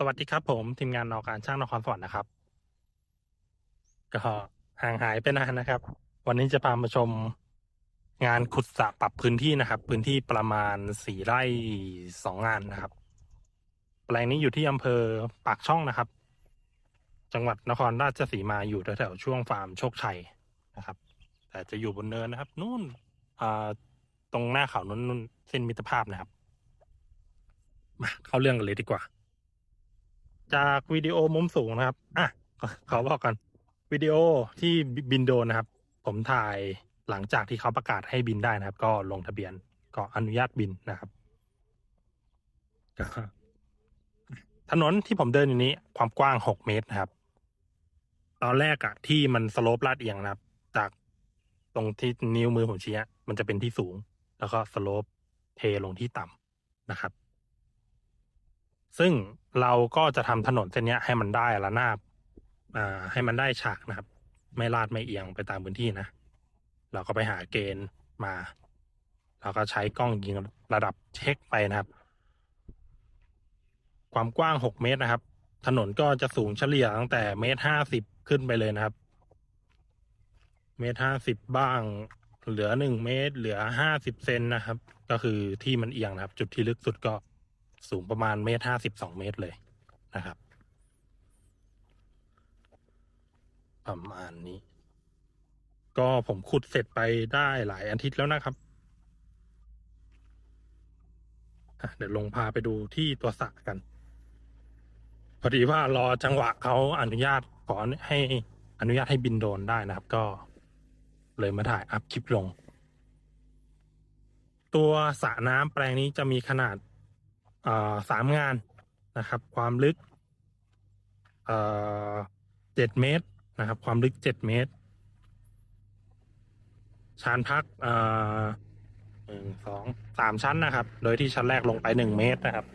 สวัสดีครับผม ทีมงานนอการช่างนครสวรรค์นะครับ ก็ห่างหายไปนานนะครับ วันนี้จะพามาชมงานขุดสระปรับพื้นที่นะครับ พื้นที่ประมาณสี่ไร่สองงานนะครับ แปลงนี้อยู่ที่อำเภอปากช่องนะครับ จังหวัดนครราชสีมาอยู่แถวๆช่วงฟาร์มโชคชัยนะครับ แต่จะอยู่บนเนินนะครับนู่นอ่าตรงหน้าเขานู้นนู่นเส้นมิตรภาพนะครับ มาเข้าเรื่องกันเลยดีกว่า จากวิดีโอมุมสูงนะครับ อะขอขอบอกกันวิดีโอที่บินโดนนะครับ ผมถ่ายหลังจากที่เขาประกาศให้บินได้นะครับ ก็ลงทะเบียนก็อนุญาตบินนะครับถนนที่ผมเดินอยู่นี้ความกว้างหกเมตรนะครับ ตอนแรกอะที่มันสโลปลาดเอียงนะครับ จากตรงที่นิ้วมือผมชี้อะมันจะเป็นที่สูง แล้วก็สโลปเทลงที่ต่ำนะครับ ซึ่งเราก็จะทำถนนเส้นนี้ให้มันได้ระนาบอ่าให้มันได้ฉากนะครับ ไม่ลาดไม่เอียงไปตามพื้นที่นะ เราก็ไปหาเกณฑ์มาเราก็ใช้กล้องยิงระดับเช็คไปนะครับ ความกว้างหกเมตรนะครับ ถนนก็จะสูงเฉลี่ยตั้งแต่เมตรห้าสิบขึ้นไปเลยนะครับ เมตรห้าสิบบ้าง เหลือหนึ่งเมตร เหลือห้าสิบเซนนะครับ ก็คือที่มันเอียงนะครับ จุดที่ลึกสุดก็ สูงประมาณเมตรห้าสิบสองเมตรเลยนะครับ ประมาณนี้ ก็ผมขุดเสร็จไปได้หลายอาทิตย์แล้วนะครับเดี๋ยวลงพาไปดูที่ตัวสระกัน พอดีว่ารอจังหวะเขาอนุญาตขอให้อนุญาตให้บินโดรนได้นะครับ ก็เลยมาถ่ายอัพคลิปลง ตัวสระน้ำแปลงนี้จะมีขนาด สามงานนะครับ ความลึกเจ็ดเมตรนะครับ ความลึกเจ็ดเมตร ชานพักหนึ่งสองสามชั้นนะครับ โดยที่ชั้นแรกลงไปหนึ่งเมตรนะครับ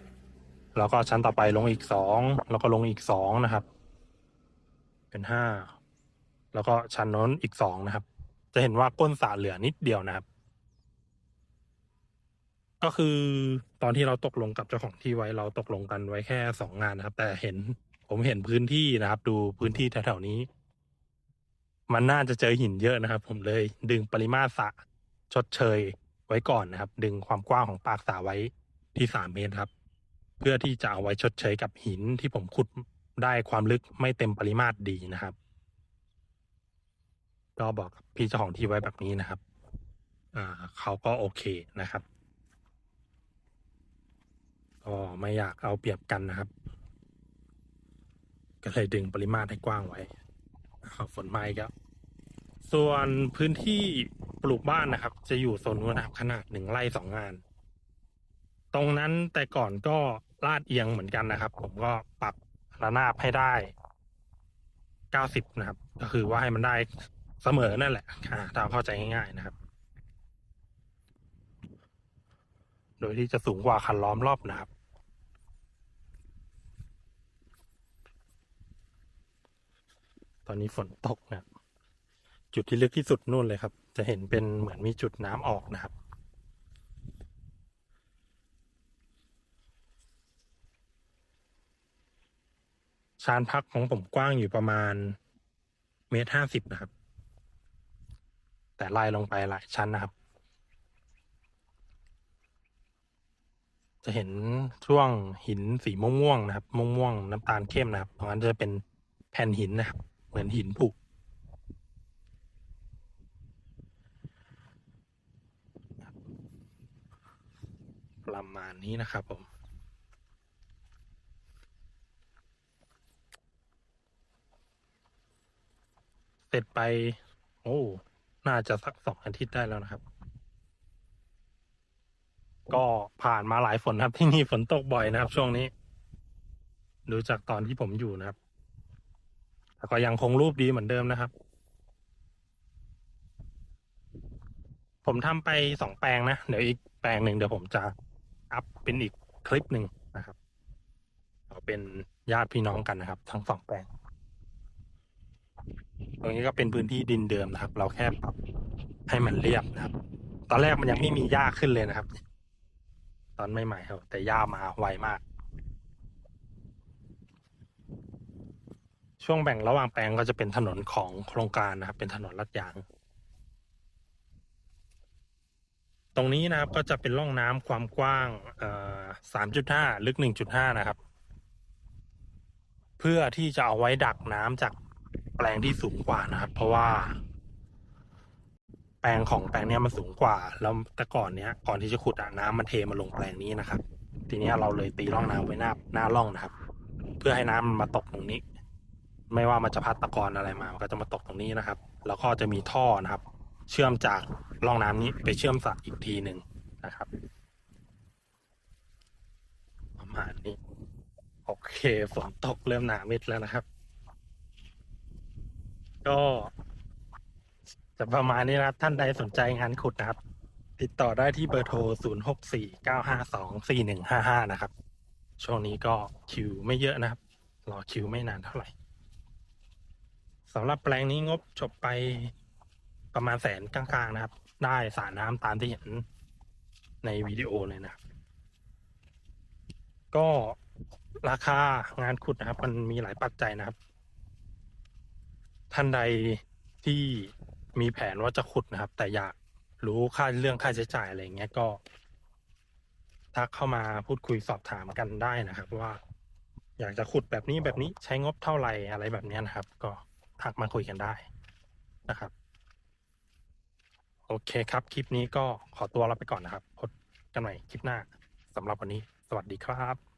แล้วก็ชั้นต่อไปลงอีกสองแล้วก็ลงอีกสองนะครับ เป็นห้าแล้วก็ชั้นน้นอีกสองนะครับ จะเห็นว่าก้นสระเหลือนิดเดียวนะครับ ก็คือตอนที่เราตกลงกับเจ้าของที่ไว้เราตกลงกันไว้แค่สองงานนะครับ แต่เห็นผมเห็นพื้นที่นะครับ ดูพื้นที่แถวๆนี้ มันน่าจะเจอหินเยอะนะครับ ผมเลย ดึงปริมาตรสระชดเชยไว้ก่อนนะครับ ดึงความกว้างของปากสระไว้ที่สามเมตรครับ เพื่อที่จะเอาไว้ชดเชยกับหินที่ผมขุดได้ความลึกไม่เต็มปริมาตรดีนะครับก็บอกกับพี่เจ้าของที่ไว้แบบนี้นะครับ อ่า เขาก็โอเคนะครับ ก็ไม่อยากเอาเปรียบกันนะครับ ก็เลยดึงปริมาตรให้กว้างไว้ฝนไม้ก็ส่วนพื้นที่ปลูกบ้านนะครับ จะอยู่โซนนู้นนะครับขนาดหนึ่งไร่สองงาน ตรงนั้นแต่ก่อนก็ลาดเอียงเหมือนกันนะครับ ผมก็ปรับระนาบให้ได้เก้าสิบนะครับ ก็คือว่าให้มันได้เสมอนั่นแหละอ่าถ้าเข้าใจง่ายๆนะครับ โดยที่จะสูงกว่าคันล้อมรอบนะครับ ตอนนี้ฝนตกนะครับ จุดที่ลึกที่สุดนู่นเลยครับ จะเห็นเป็นเหมือนมีจุดน้ำออกนะครับ ชานพักของผมกว้างอยู่ประมาณเมตรห้าสิบนะครับ แต่ไล่ลงไปหลายชั้นนะครับ จะเห็นช่วงหินสีม่วงๆนะครับ ม่วงๆน้ำตาลเข้มนะครับตรงนั้นจะเป็นแผ่นหินนะครับ เหมือนหินผุประมาณนี้นะครับผมเสร็จไป โอ้ น่าจะสักสองอาทิตย์ได้แล้วนะครับ ก็ผ่านมาหลายฝนนะครับที่นี่ฝนตกบ่อยนะครับ ช่วงนี้ ดูจากตอนที่ผมอยู่นะครับ แต่ก็ยังคงรูปดีเหมือนเดิมนะครับ ผมทำไปสองแปลงนะ เดี๋ยวอีกแปลงหนึ่งเดี๋ยวผมจะอัพเป็นอีกคลิปหนึ่งนะครับเอาเป็นญาติพี่น้องกันนะครับ ทั้งสองแปลง ตรงนี้ก็เป็นพื้นที่ดินเดิมนะครับ เราแค่ปรับให้มันเรียบนะครับ ตอนแรกมันยังไม่มีหญ้าขึ้นเลยนะครับ ตอนใหม่ๆครับแต่หญ้ามาไวมาก ช่วงแบ่งระหว่างแปลงก็จะเป็นถนนของโครงการนะครับ เป็นถนนลาดยาง ตรงนี้นะครับก็จะเป็นร่องน้ำความกว้างเอ่อ3.5ลึก1.5นะครับ เพื่อที่จะเอาไว้ดักน้ำจากแปลงที่สูงกว่านะครับ เพราะว่า แปลงของแปลงนี้มันสูงกว่า แล้วแต่ก่อนเนี้ย ก่อนที่จะขุดอะน้ำมันเทมาลงแปลงนี้นะครับ ทีนี้เราเลยตีร่องน้ำไว้หน้าหน้าร่องนะครับ เพื่อให้น้ำมันมาตกตรงนี้ ไม่ว่ามันจะพัดตะกอนอะไรมา มันก็จะมาตกตรงนี้นะครับ แล้วก็จะมีท่อนะครับ เชื่อมจากร่องน้ำนี้ไปเชื่อมสระอีกทีหนึ่งนะครับประมาณนี้โอเคฝนตกเริ่มหนามิดแล้วนะครับ ก็จะประมาณนี้นะครับ ท่านใดสนใจงานขุดนะครับ ติดต่อได้ที่เบอร์โทร 0 6 4 9 5 2 4 1 5 5 นะครับ ช่วงนี้ก็คิวไม่เยอะนะครับ รอคิวไม่นานเท่าไหร่ สำหรับแปลงนี้งบจบไปประมาณแสนกลางๆนะครับ ได้สระน้ำตามที่เห็นในวิดีโอเลยนะครับก็ราคางานขุดนะครับ มันมีหลายปัจจัยนะครับ ท่านใดที่มีแผนว่าจะขุดนะครับ แต่อยากรู้ค่าเรื่องค่าใช้จ่ายอะไรเงี้ยก็ทักเข้ามาพูดคุยสอบถามกันได้นะครับ ว่า อยากจะขุดแบบนี้แบบนี้ใช้งบเท่าไหร่อะไรแบบเนี้ยนะครับ ก็ ทักมาคุยกันได้นะครับ โอเคครับ คลิปนี้ก็ขอตัวลาไปก่อนนะครับพบกันใหม่คลิปหน้าสำหรับวันนี้ สวัสดีครับ